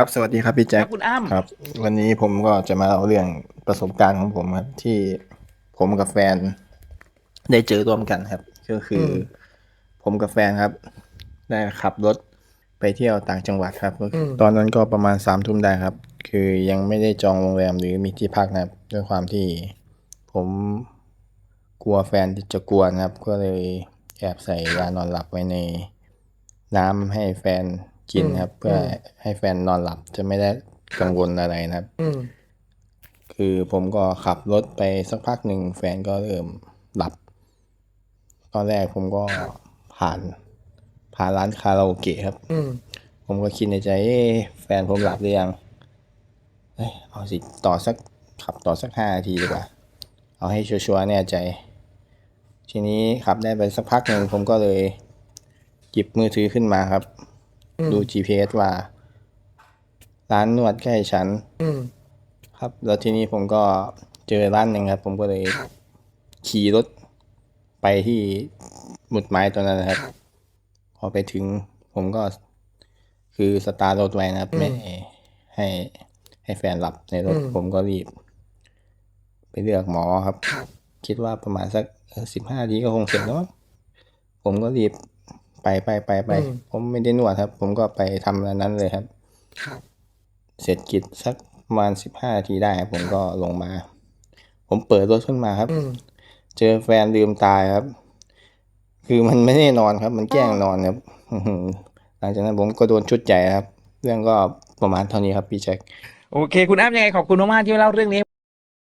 ครับ สวัสดีครับพี่คแจ็รัคบคุณอ้ำครับ วันนี้ผมก็จะมาเล่าเรื่องประสบการณ์ของผมครับ ที่ผมกับแฟน ได้เจอร่วมกันครับ ก็คืออผมกับแฟนครับ ได้ขับรถไปเที่ยวต่างจังหวัดครับก็คืออตอนนั้นก็ประมาณสามทุ่มได้ครับ คือยังไม่ได้จองโรงแรมหรือมีที่พักนะครับ ด้วยความที่ผมกลัวแฟนจะกลัวนะครับ ก็เลยแอบใส่ยานอนหลับไว้ในน้ำให้แฟน กินครับ เพื่อให้แฟนนอนหลับจะไม่ได้กังวลอะไรนะครับอืมคือผมก็ขับรถไปสักพักหนึ่งแฟนก็เริ่มหลับ ตอนแรกผมก็ผ่านผ่านร้านคาราโอเกะครับอืมผมก็คิดในใจเอ๊ะแฟนผมหลับหรือยังเอ้ยเอาสิต่อสักขับต่อสักห้านาทีดีกว่า เอาให้ชัวร์ๆแน่ใจ ทีนี้ขับได้ไปสักพักหนึ่งผมก็เลยหยิบมือถือขึ้นมาครับ ดู GPS ว่า ร้านนวดใกล้ฉัน อืม ครับ แล้วทีนี้ผมก็เจอร้านหนึ่งครับ ผมก็เลยขี่รถไปที่หมุดหมายตัวนั้นนะครับ พอไปถึงผมก็คือสตาร์ทรถไว้นะครับ ไม่ให้ให้แฟนหลับในรถผมก็รีบ ไปเลือกหมอครับ คิดว่าประมาณสักสิบห้าทีก็คงเสร็จแล้วมั้งผมก็รีบ ไปไปไปไปผมไม่ได้นวดครับ ผมก็ไปทำอันนั้นเลยครับ ครับ เสร็จกิจสักประมาณสิบห้านาทีได้ครับผมก็ลงมา ผมเปิดรถขึ้นมาครับ อืม เจอแฟนลืมตายครับ คือมันไม่ได้นอนครับ มันแกล้งนอนครับอื้อหือหลังจากนั้นผมก็โดนชุดใหญ่ครับ เรื่องก็ประมาณเท่านี้ครับพี่แจ็ค โอเค คุณอ้ำยังไงขอบคุณมากๆที่มาเล่าเรื่องนี้